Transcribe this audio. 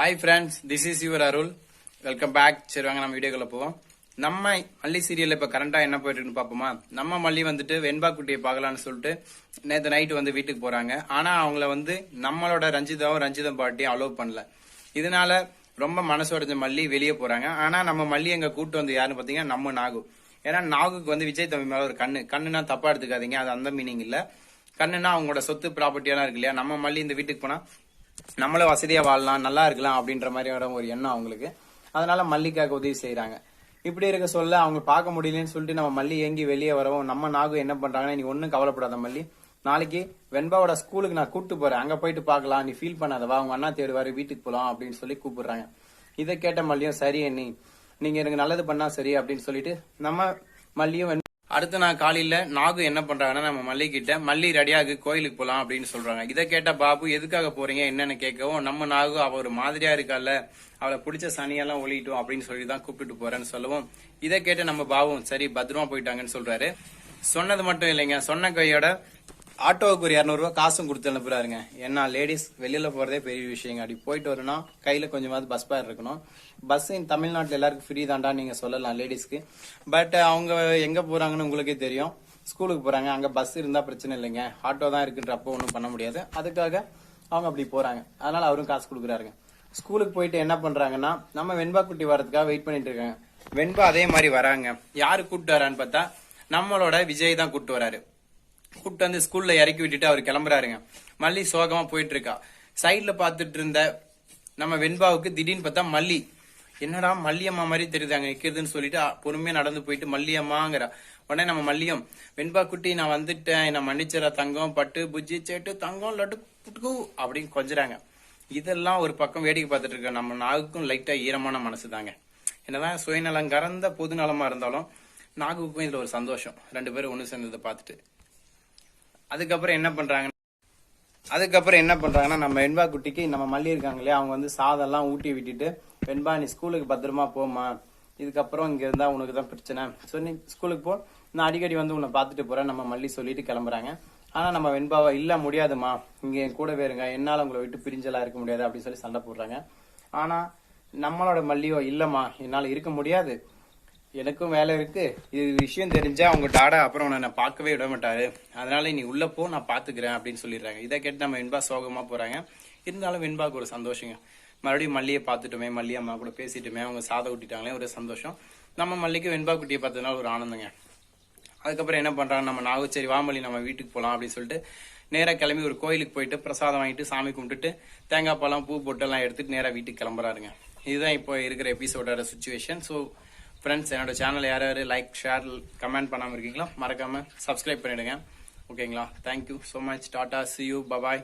Hi friends this is your Arul welcome back சரி வாங்க நம்ம வீடியோக்குள்ள போவோம். நம்ம மல்லி சீரியல் இப்போ கரண்டாக என்ன போயிட்டு இருக்குன்னு நம்ம மல்லி வந்துட்டு வெண்பா குட்டியை பார்க்கலான்னு சொல்லிட்டு நேற்று நைட்டு வந்து வீட்டுக்கு போகிறாங்க ஆனால் அவங்கள வந்து நம்மளோட ரஞ்சிதாவும் ரஞ்சிதம் பாட்டியும் அலோவ் பண்ணல. இதனால ரொம்ப மனசு உடைஞ்ச மல்லி வெளியே போகிறாங்க ஆனால் நம்ம மல்லி எங்கள் கூட்டு வந்து யாருன்னு பார்த்தீங்கன்னா நம்ம நாகு. ஏன்னா நாகுக்கு வந்து விஜய் தம்பி மேலே ஒரு கண்ணு. கண்ணுனா தப்பா எடுத்துக்காதீங்க. அது அந்த மீனிங் இல்லை. கண்ணுனா அவங்களோட சொத்து ப்ராப்பர்ட்டியெல்லாம் இருக்கு இல்லையா? நம்ம மல்லி இந்த வீட்டுக்கு போனால் நம்மளும் வசதியா வாழலாம் நல்லா இருக்கலாம் அப்படின்ற மாதிரியான ஒரு எண்ணம் அவங்களுக்கு. அதனால மல்லிக்காக உதவி செய்யறாங்க இப்படி இருக்க சொல்ல அவங்க பார்க்க முடியலன்னு சொல்லிட்டு நம்ம மல்லி ஏங்கி வெளியே வரவும் நம்ம நாகு என்ன பண்றாங்கன்னா நீ ஒன்றும் கவலைப்படாத மல்லி. நாளைக்கு வெண்பாவோட ஸ்கூலுக்கு நான் கூப்பிட்டு போறேன். அங்க போயிட்டு பார்க்கலாம். நீ ஃபீல் பண்ணாதவா? அவங்க அண்ணா தேடுவாரு வீட்டுக்கு போலாம் அப்படின்னு சொல்லி கூப்பிடுறாங்க. இதை கேட்ட மல்லியும் சரி அண்ணி நீங்க எனக்கு நல்லது பண்ணா சரி அப்படின்னு சொல்லிட்டு நம்ம மல்லியும் வெண்- அடுத்த நாள் காலையில நாகு என்ன பண்றாங்கன்னா நம்ம மல்லி கிட்ட மல்லி ரெடியாகு கோயிலுக்கு போலாம் அப்படின்னு சொல்றாங்க. இதை கேட்ட பாபு எதுக்காக போறீங்க? என்னன்னு கேட்கவும் நம்ம நாகு அவர் ஒரு மாதிரியா இருக்கால அவளை பிடிச்ச சனியெல்லாம் ஒழிட்டும் அப்படின்னு சொல்லி தான் கூப்பிட்டு போறேன்னு சொல்லவும் இதை கேட்டு நம்ம பாபுவும் சரி பத்திரமா போயிட்டாங்கன்னு சொல்றாரு. சொன்னது மட்டும் இல்லைங்க. சொன்ன கையோட ஆட்டோவுக்கு ஒரு இரநூறுவா காசும் கொடுத்து அனுப்புறாருங்க. ஏன்னா லேடிஸ் வெளியில போறதே பெரிய விஷயங்க. அப்படி போயிட்டு வரணும் கையில கொஞ்சமாவது பஸ் பேர் இருக்கணும். பஸ் தமிழ்நாட்டில் எல்லாருக்கும் ஃப்ரீ தாண்டா நீங்க சொல்லலாம் லேடிஸ்க்கு பட் அவங்க எங்க போறாங்கன்னு உங்களுக்கே தெரியும். ஸ்கூலுக்கு போறாங்க. அங்க பஸ் இருந்தா பிரச்சனை இல்லைங்க. ஆட்டோ தான் இருக்குன்றப்போ ஒன்றும் பண்ண முடியாது. அதுக்காக அவங்க அப்படி போறாங்க. அதனால அவரும் காசு கொடுக்குறாருங்க. ஸ்கூலுக்கு போயிட்டு என்ன பண்றாங்கன்னா நம்ம வெண்பா குட்டி வரதுக்காக வெயிட் பண்ணிட்டு இருக்காங்க. வெண்பா அதே மாதிரி வராங்க. யாரு கூப்பிட்டு வரான்னு பார்த்தா நம்மளோட விஜய் தான் கூப்பிட்டு வராரு. கூப்பிட்டு வந்து ஸ்கூல்ல இறக்கி விட்டுட்டு அவர் கிளம்புறாருங்க. மல்லி சோகமா போயிட்டு இருக்கா சைட்ல பாத்துட்டு இருந்த நம்ம வெண்பாவுக்கு திடீர்னு பார்த்தா மல்லி. என்னடா மல்லியம்மா மாதிரி தெரியுது அங்க நிக்கிறதுன்னு சொல்லிட்டு பொறுமையா நடந்து போயிட்டு மல்லியம்மாங்கிறா உடனே நம்ம மல்லியம் வெண்பா குட்டி நான் வந்துட்டேன். என்ன மன்னிச்சிட தங்கம் பட்டு புஜ்ஜி சேட்டு தங்கம் லட்டு புட்டுக்கு அப்படின்னு கொஞ்சுறாங்க. இதெல்லாம் ஒரு பக்கம் வேடிக்கை பார்த்துட்டு இருக்க நம்ம நாகுக்கும் லைட்டா ஈரமான மனசு தாங்க என்னதான் சுயநலம் கறந்த பொது நலமா இருந்தாலும் நாகுக்கும் இதுல ஒரு சந்தோஷம். ரெண்டு பேரும் ஒன்று சேர்ந்ததை பார்த்துட்டு அதுக்கப்புறம் என்ன பண்றாங்க அதுக்கப்புறம் என்ன பண்றாங்கன்னா நம்ம வெண்பா குட்டிக்கு நம்ம மல்லி இருக்காங்க இல்லையா அவங்க வந்து சாதம்லாம் ஊட்டி விட்டுட்டு வெண்பா நீ ஸ்கூலுக்கு பத்திரமா போமா இதுக்கப்புறம் இங்க இருந்தா உனக்கு தான் பிரச்சனை. ஸோ நீ ஸ்கூலுக்கு போ. நான் அடிக்கடி வந்து உன்னை பார்த்துட்டு போறேன் நம்ம மல்லி சொல்லிட்டு கிளம்புறாங்க. ஆனா நம்ம வெண்பாவை இல்ல முடியாதுமா இங்க என் கூடவே இருங்க என்னால உங்களை விட்டு பிரிஞ்செல்லாம் இருக்க முடியாது அப்படின்னு சொல்லி சண்டை போடுறாங்க. ஆனா நம்மளோட மல்லியோ இல்லம்மா. என்னால இருக்க முடியாது. எனக்கும் வேலை இருக்கு. இது விஷயம் தெரிஞ்சா அவங்க டாடா அப்புறம் உன்னை நான் பார்க்கவே விட மாட்டாரு. அதனால நீ உள்ள போ நான் பாத்துக்கிறேன் அப்படின்னு சொல்லிடுறாங்க. இதை கேட்டு நம்ம வெண்பா சோகமா போறாங்க. இருந்தாலும் வெண்பாக்கு ஒரு சந்தோஷங்க. மறுபடியும் மல்லியை பார்த்துட்டுமே மல்லி அம்மா கூட பேசிட்டுமே அவங்க சாதம் விட்டுட்டாங்களே ஒரு சந்தோஷம். நம்ம மல்லிக்கு வெண்பா குட்டியை பார்த்ததுனால ஒரு ஆனந்தங்க. அதுக்கப்புறம் என்ன பண்றாங்க? நம்ம நாகச்சேரி வாமல்லி நம்ம வீட்டுக்கு போலாம் அப்படின்னு சொல்லிட்டு நேரா கிளம்பி ஒரு கோயிலுக்கு போயிட்டு பிரசாதம் வாங்கிட்டு சாமி கும்பிட்டுட்டு தேங்காய் பழம் பூ பொட்டெல்லாம் எடுத்துட்டு நேரா வீட்டுக்கு கிளம்புறாருங்க. இதுதான் இப்போ இருக்கிற எபிசோடோட சுச்சுவேஷன் ஸோ ஃப்ரெண்ட்ஸ் என்னோட சேனல் யார் யார்? லைக் ஷேர் கமெண்ட் பண்ணாமல் இருக்கீங்களோ மறக்காமல் சப்ஸ்கிரைப் பண்ணிவிடுங்க ஓகேங்களா thank you so much tata see you bye bye